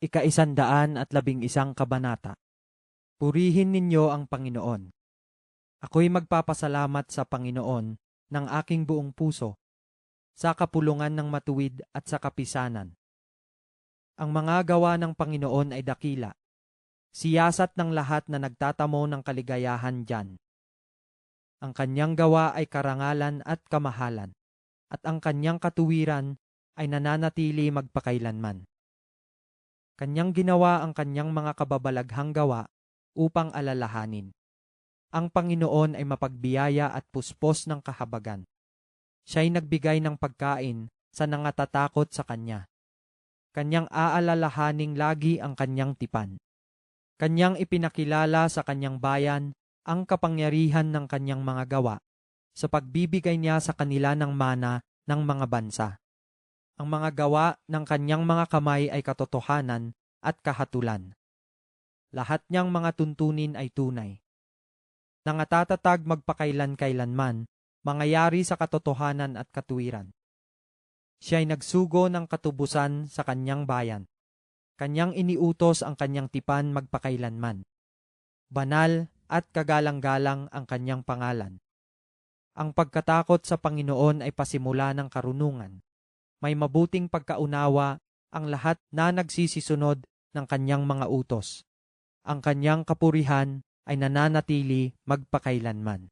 Ikaisandaan at labing isang kabanata. Purihin ninyo ang Panginoon. Ako'y magpapasalamat sa Panginoon ng aking buong puso, sa kapulungan ng matuwid at sa kapisanan. Ang mga gawa ng Panginoon ay dakila, siyasat ng lahat na nagtatamo ng kaligayahan diyan. Ang kanyang gawa ay karangalan at kamahalan, at ang kanyang katuwiran ay nananatili magpakailanman. Kanyang ginawa ang kanyang mga kababalaghang gawa upang alalahanin. Ang Panginoon ay mapagbiyaya at puspos ng kahabagan. Siya'y nagbigay ng pagkain sa nangatatakot sa Kanya. Kanyang aalalahaning lagi ang kanyang tipan. Kanyang ipinakilala sa kanyang bayan ang kapangyarihan ng kanyang mga gawa sa pagbibigay niya sa kanila ng mana ng mga bansa. Ang mga gawa ng kanyang mga kamay ay katotohanan at kahatulan. Lahat niyang mga tuntunin ay tunay. Nangatatag magpakailan-kailanman, mangyayari sa katotohanan at katuwiran. Siya ay nagsugo ng katubusan sa kanyang bayan. Kanyang iniutos ang kanyang tipan magpakailanman. Banal at kagalang-galang ang kanyang pangalan. Ang pagkatakot sa Panginoon ay pasimula ng karunungan. May mabuting pagkaunawa ang lahat na nagsisisunod ng kanyang mga utos. Ang kanyang kapurihan ay nananatili magpakailanman.